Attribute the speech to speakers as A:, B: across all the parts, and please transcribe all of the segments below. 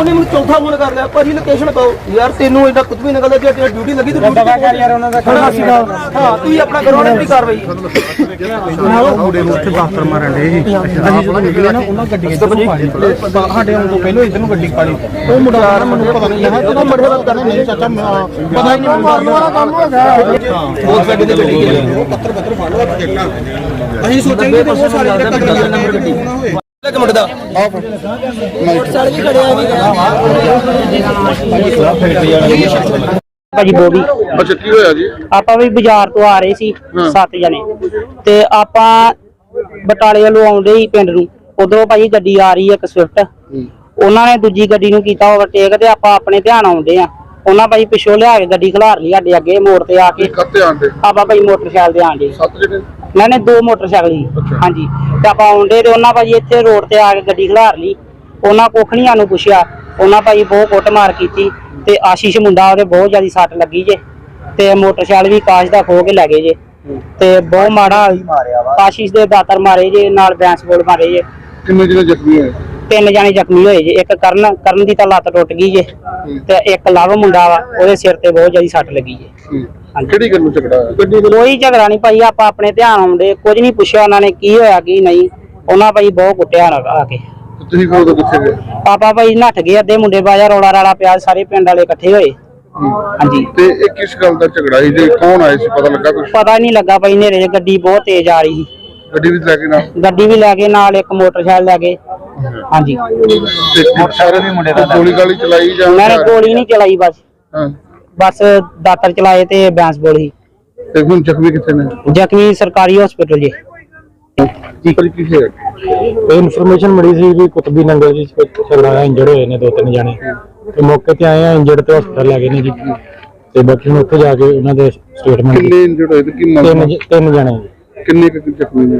A: ਉਹਨੇ ਮੈਨੂੰ ਚੌਥਾ ਫੋਨ ਕਰ ਲਿਆ ਭਾਜੀ ਲੋਕੇਸ਼ਨ ਪਾਓ ਯਾਰ ਤੈਨੂੰ ਇੰਨਾ ਕੁਝ ਵੀ ਨਿਕਲਦਾ ਜੇ ਤੇਰੀ ਡਿਊਟੀ ਲੱਗੀ ਤੇ ਡਿਊਟੀ ਕਰ ਯਾਰ ਉਹਨਾਂ ਦਾ ਖੜਾ ਸੀਗਾ। ਹਾਂ ਤੂੰ ਹੀ ਆਪਣਾ ਕਰੋ ਨਾ ਆਪਣੀ ਕਾਰਵਾਈ।
B: ਮੁੰਡੇ ਨੂੰ ਉੱਥੇ ਬਾਸਤਰ ਮਾਰਨ ਦੇ ਜੀ ਅਸੀਂ ਜਦੋਂ ਨਿਕਲੇ ਨਾ ਉਹਨਾਂ ਗੱਡੀ ਇੱਧਰ ਨੂੰ ਪਾੜੀ ਸਾਡੇ ਆਉਣ ਤੋਂ ਪਹਿਲਾਂ ਇੱਧਰ ਨੂੰ ਗੱਡੀ ਪਾੜੀ ਉਹ ਮੁੰਡਾ ਯਾਰ ਮੈਨੂੰ ਪਤਾ ਨਹੀਂ ਹੈ ਜਦੋਂ ਮੜੇ ਵੱਲ ਕਰਨੇ ਨਹੀਂ ਚਾਚਾ ਮੈਂ- ਪਤਾ ਹੀ ਨਹੀਂ ਮਾਰਨ ਵਾਲਾ ਕੰਮ ਹੈਗਾ
A: ਬਹੁਤ ਗੱਡੀ ਤੇ ਚਲੀ ਗਈ।
B: ਪੱਤਰ ਪੱਤਰ ਫੜ ਲਾ ਅਸੀਂ ਸੋਚਾਂਗੇ ਉਹ ਸਾਰੇ ਜਿਹੜੇ ਕਤਲ ਨੰਬਰ ਗੱਡੀ
A: ਇੱਕ ਮਿੰਟ ਦਾ।
C: ਭਾਜੀ ਬੋਬੀ
D: ਅੱਛਾ ਕੀ ਹੋਇਆ ਜੀ?
C: ਆਪਾਂ ਵੀ ਬਾਜ਼ਾਰ ਤੋਂ ਆ ਰਹੇ ਸੀ ਸੱਤ ਜਣੇ। ਤੇ ਆਪਾਂ ਬਟਾਲੇ ਵੱਲੋਂ ਆਉਂਦੇ ਹੀ ਪਿੰਡ ਨੂੰ। ਉਧਰੋਂ ਭਾਜੀ ਗੱਡੀ ਆ ਰਹੀ ਹੈ ਇੱਕ ਸਵਿਫਟ ਉਹਨਾਂ ਨੇ ਦੂਜੀ ਗੱਡੀ ਨੂੰ ਕੀਤਾ ਓਵਰਟੇਕ ਤੇ ਆਪਾਂ ਆਪਣੇ ਧਿਆਨ ਆਉਂਦੇ ਆ ਉਹਨਾਂ ਭਾਜੀ ਪਿੱਛੋਂ ਲਿਆ ਕੇ ਗੱਡੀ ਖਿਲਾਰ ਲਈ ਸਾਡੇ ਅੱਗੇ ਮੋੜ ਤੇ ਆ ਕੇ।
D: ਕੱਤੇ ਆਂਦੇ
C: ਆਪਾਂ ਭਾਜੀ ਮੋਟਰਸਾਈਕਲ ਤੇ ਆਂਦੇ
D: ਸੱਤ ਜਿਹੜੇ
C: ਮੈਂ ਨੇ ਦੋ ਮੋਟਰਸਾਈਕਲ ਸੀ ਹਾਂਜੀ। ਤੇ ਆਪਾਂ ਆਉਂਦੇ ਤੇ ਉਹਨਾਂ ਭਾਜੀ ਇੱਥੇ ਰੋਡ ਤੇ ਆ ਕੇ ਗੱਡੀ ਖਿਲਾਰ ਲਈ। ਉਹਨਾਂ ਕੋਖਣੀਆਂ ਨੂੰ ਪੁੱਛਿਆ। ਉਹਨਾਂ ਭਾਜੀ ਬਹੁਤ ਕੁੱਟਮਾਰ ਕੀਤੀ ਤੇ ਆਸ਼ੀਸ਼ ਮੁੰਡਾ ਉਹਦੇ ਬਹੁਤ ਜ਼ਿਆਦਾ ਸੱਟ ਲੱਗੀ ਜੇ। ਤੇ ਮੋਟਰਸਾਈਕਲ ਵੀ ਕਾਸ਼ ਦਾ ਖੋ ਕੇ ਲੈ ਗਏ ਜੇ। ਤੇ ਬਹੁਤ ਮਾੜਾ ਆਸ਼ੀਸ਼ ਦੇ ਦਾਤਰ ਮਾਰੇ ਜੇ ਨਾਲ ਬੈਂਸ ਬੋਲ ਮਾਰੇ ਜੇ।
D: ਕਿੰਨੇ ਜਿਹੜੇ ਜ਼ਖਮੀ ਹੋਏ?
C: ਤਿੰਨ ਜਾਣੇ ਜ਼ਖਮੀ ਹੋਏ ਜੇ। ਇੱਕ ਕਰਨ ਕਰਨ ਦੀ ਤਾਂ ਲੱਤ ਟੁੱਟ ਗਈ ਜੇ। ਤੇ ਇੱਕ ਲਵ ਮੁੰਡਾ ਵਾ ਉਹਦੇ ਸਿਰ ਤੇ ਬਹੁਤ ਜ਼ਿਆਦਾ ਸੱਟ ਲੱਗੀ ਜੇ।
D: ਕਿਹੜੀ ਗੱਲ ਨੂੰ ਝਗੜਾ ਹੋਇਆ?
C: ਕੋਈ ਝਗੜਾ ਨਹੀਂ ਭਾਈ ਆਪਾਂ ਆਪਣੇ ਧਿਆਨ ਆਉਂਦੇ ਕੁਝ ਨਹੀਂ ਪੁੱਛਿਆ ਉਹਨਾਂ ਨੇ ਕੀ ਹੋਇਆ ਕੀ ਨਹੀਂ। ਉਹਨਾਂ ਭਾਈ ਬਹੁਤ ਕੁੱਟਿਆ ਨਾ ਆ ਕੇ।
D: ਤੇ ਤੁਸੀਂ ਉਦੋਂ ਕਿੱਥੇ ਗਏ?
C: ਪਾਪਾ ਭਾਈ ਨੱਠ ਗਏ ਅੱਧੇ ਮੁੰਡੇ ਬਾਜਾ ਰੌਲਾ ਰਾਲਾ ਪਿਆ ਸਾਰੇ ਪਿੰਡ ਵਾਲੇ ਇਕੱਠੇ ਹੋਏ। ਹਾਂਜੀ।
D: ਤੇ ਇਹ ਕਿਸ ਗੱਲ ਦਾ ਝਗੜਾ ਸੀ? ਜੇ ਕੌਣ ਆਏ ਸੀ? ਪਤਾ ਲੱਗਾ ਕੁਛ?
C: ਪਤਾ ਨਹੀਂ ਲੱਗਾ ਭਾਈ ਨੇਰੇ ਗੱਡੀ ਬਹੁਤ ਤੇਜ਼ ਆ ਰਹੀ ਸੀ।
D: ਗੱਡੀ ਵਿੱਚ ਲੈ ਕੇ ਨਾ
C: ਗੱਡੀ ਵੀ ਲੈ ਗਏ ਨਾਲ ਇੱਕ ਮੋਟਰਸਾਈਕਲ ਲੈ ਗਏ ਹਾਂਜੀ।
D: ਤੇ ਸਾਰੇ ਵੀ ਮੁੰਡੇ ਦਾ ਗੋਲੀ ਗਾਲੀ ਚਲਾਈ ਜਾਂ
C: ਮੈਂ ਗੋਲੀ ਨਹੀਂ ਚਲਾਈ ਬਸ।
D: ਹਾਂ।
C: ਬਸ ਦਾਤਰ ਚਲਾਏ ਤੇ ਬੈਂਸ ਬੋਲੀ
D: ਤੇ ਹੁਣ ਜ਼ਖਮੀ ਕਿੱਥੇ ਨੇ?
C: ਜ਼ਖਮੀ ਸਰਕਾਰੀ ਹਸਪੀਟਲ ਜੀ।
D: ਕੀ ਕਰੀ ਕੀ ਹੋਇਆ
B: ਇਹ ਇਨਫੋਰਮੇਸ਼ਨ ਮਿਲੀ ਸੀ ਵੀ ਕੁਤਬੀ ਨੰਗਲ ਜੀ ਚ ਝਗੜਾ ਹੋਇਆ ਇੰਜਰਡ ਹੋਏ ਨੇ ਦੋ ਤਿੰਨ ਜਾਣੇ। ਤੇ ਮੌਕੇ ਤੇ ਆਏ ਆ ਇੰਜਰਡ ਤੇ ਹਸਪਤਾਲ ਲੈ ਗਏ ਨੇ ਜੀ। ਤੇ ਬਾਕੀ ਨੂੰ ਉੱਥੇ ਜਾ ਕੇ ਉਹਨਾਂ ਦੇ ਸਟੇਟਮੈਂਟ
D: ਕਿੰਨੇ ਇੰਜਰਡ ਹੋਏ ਤੇ ਕੀ
B: ਤਿੰਨ ਜਣੇ।
D: ਕਿੰਨੇ ਕੁ ਜ਼ਖਮੀ ਨੇ?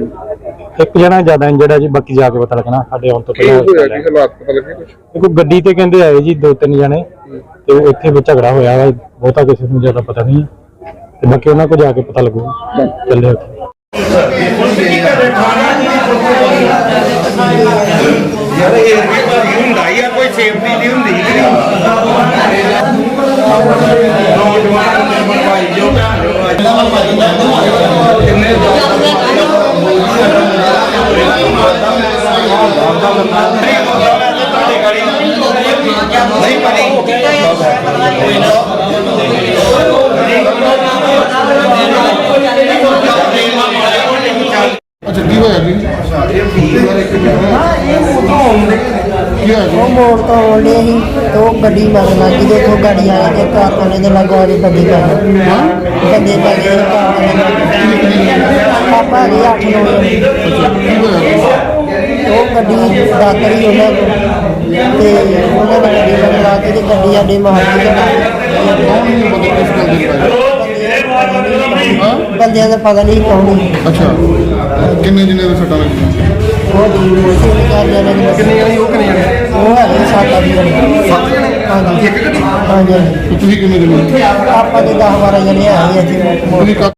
B: ਇੱਕ ਜਣਾ ਜ਼ਿਆਦਾ ਇੰਜਰਡ ਹੈ ਜੀ ਬਾਕੀ ਜਾ ਕੇ ਪਤਾ ਲੱਗਣਾ ਸਾਡੇ ਆਉਣ ਤੋਂ
D: ਕੀ
B: ਪਹਿਲਾਂ
D: ਹੋਇਆ? ਕੀ ਹਾਲਾਤ ਪਤਾ ਲੱਗੇ ਕੁਛ?
B: ਕੋਈ ਗੱਡੀ ਤੇ ਕਹਿੰਦੇ ਆਏ ਜੀ ਦੋ ਤਿੰਨ ਜਣੇ ਤੇ ਉਹ ਇੱਥੇ ਵੀ ਝਗੜਾ ਹੋਇਆ ਵਾ ਬਹੁਤਾ ਕਿਸੇ ਨੂੰ ਜ਼ਿਆਦਾ ਪਤਾ ਨਹੀਂ ਹੈ ਤੇ ਬਾਕੀ ਉਹਨਾਂ ਕੋਲ ਜਾ ਕੇ ਪਤਾ ਲੱਗੂ ਚੱਲੇ ਉੱਥੇ।
E: ਯਾਰ ਇਹ ਵੀ ਭਾਜੀ ਹੁੰਦਾ ਹੀ ਆ ਕੋਈ ਸੇਫਟੀ ਨਹੀਂ ਹੁੰਦੀ ਨੌਜਵਾਨ ਨਹੀਂ
D: ਅੱਛਾ ਕੀ ਹੋਇਆ ਜੀ ਕੀ ਹੋਇਆ ਜੀ
F: ਉਹ ਮੋੜ ਤੋਂ ਆਉਂਦੇ ਸੀ ਤੇ ਉਹ ਗੱਡੀ ਮਗਰ ਲੱਗੀ ਤੇ ਉੱਥੋਂ ਗਾੜੀ ਆਈ ਤੇ ਕਾਰਖਾਨੇ ਦੇ ਲੱਗੋ ਉਹਦੇ ਬੰਦੇ ਕਰ ਬੰਦੇ ਲੱਗੇ ਪਾਪਾ ਦੇ ਅੱਠ ਨੌ ਜਣੇ। ਉਹ ਗੱਡੀ ਦਾਤਰੀ ਉਹਨਾਂ ਕੋਲ। ਤੇ ਉਹਨਾਂ ਨੇ ਗੱਡੀ ਮਗਰ ਲਾ ਕੇ ਤੇ ਗੱਡੀ ਸਾਡੇ ਤੇ ਮਾਰ ਬੰਦਿਆਂ ਦਾ ਪਤਾ ਨਹੀਂ ਕੌਣ ਸੀ।
D: ਅੱਛਾ। ਕਿੰਨੇ ਜਿੰਨੇ ਦੇ ਸੱਟਾਂ ਲੱਗੀਆਂ?
F: ਉਹ ਦੀ ਜਣੇ ਦੀ। ਕਿੰਨੇ ਜਣੇ ਉਹ ਕਿੰਨੇ ਜਣੇ? ਉਹ ਹੈਗੇ ਸੱਤ ਅੱਠ ਜਣੇ। ਸੱਤ ਜਣੇ? ਹਾਂਜੀ। ਇੱਕ ਗੱਡੀ? ਹਾਂਜੀ ਹਾਂਜੀ।
D: ਤੇ ਤੁਸੀਂ ਕਿੰਨੇ ਜਿੰਨੇ
F: ਆਪਾਂ ਦੇ 10 12 ਜਣੇ ਆਏ ਇੱਥੇ
D: ਤੁਸੀਂ ਕਾ